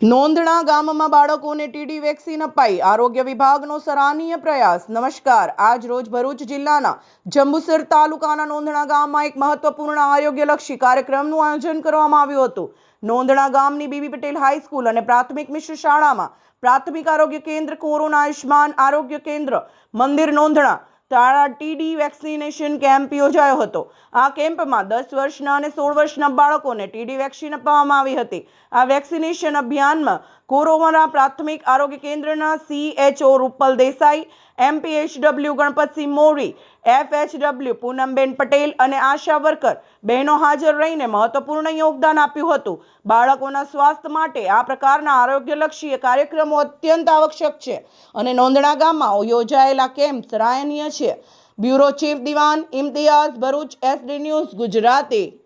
નોંધણા ગામમાં બાળકોને TD vaccine અપાઈ. આરોગ્ય વિભાગનો સરાહનીય પ્રયાસ. નમસ્કાર. આજ રોજ ભરૂચ જિલ્લાના જંબુસર તાલુકાના નોંધણા ગામમાં એક મહત્વપૂર્ણ આરોગ્યલક્ષી કાર્યક્રમનું આયોજન કરવામાં આવ્યું હતું. નોંધણા ગામની બીબી પટેલ હાઈસ્કૂલ અને પ્રાથમિક મિશ્ર શાળામાં પ્રાથમિક આરોગ્ય કેન્દ્ર કોરોના આયુષ્માન આરોગ્ય કેન્દ્ર મંદિર નોંધણા તાળા ટીડી વેક્સિનેશન કેમ્પ યોજાયો હતો. આ કેમ્પમાં દસ વર્ષના અને સોળ વર્ષના બાળકોને ટીડી વેક્સિન આપવામાં આવી હતી. આ વેક્સિનેશન અભિયાનમાં કોરોના પ્રાથમિક આરોગ્ય કેન્દ્રના CHO Rupal Desai MPHW Ganpatsinh Mori FHW Poonamben Patel અને આશા વર્કર બહેનો હાજર રહીને મહત્વપૂર્ણ યોગદાન આપ્યું હતું. બાળકોના સ્વાસ્થ્ય માટે આ પ્રકારના આરોગ્યલક્ષી કાર્યક્રમો અત્યંત આવશ્યક છે અને નોંધણા ગામમાં યોજાયેલા કેમ્પ સરાહનીય છે. Bureau chief Diwan, Imtiyaz Bharuch, SD news, Gujarati.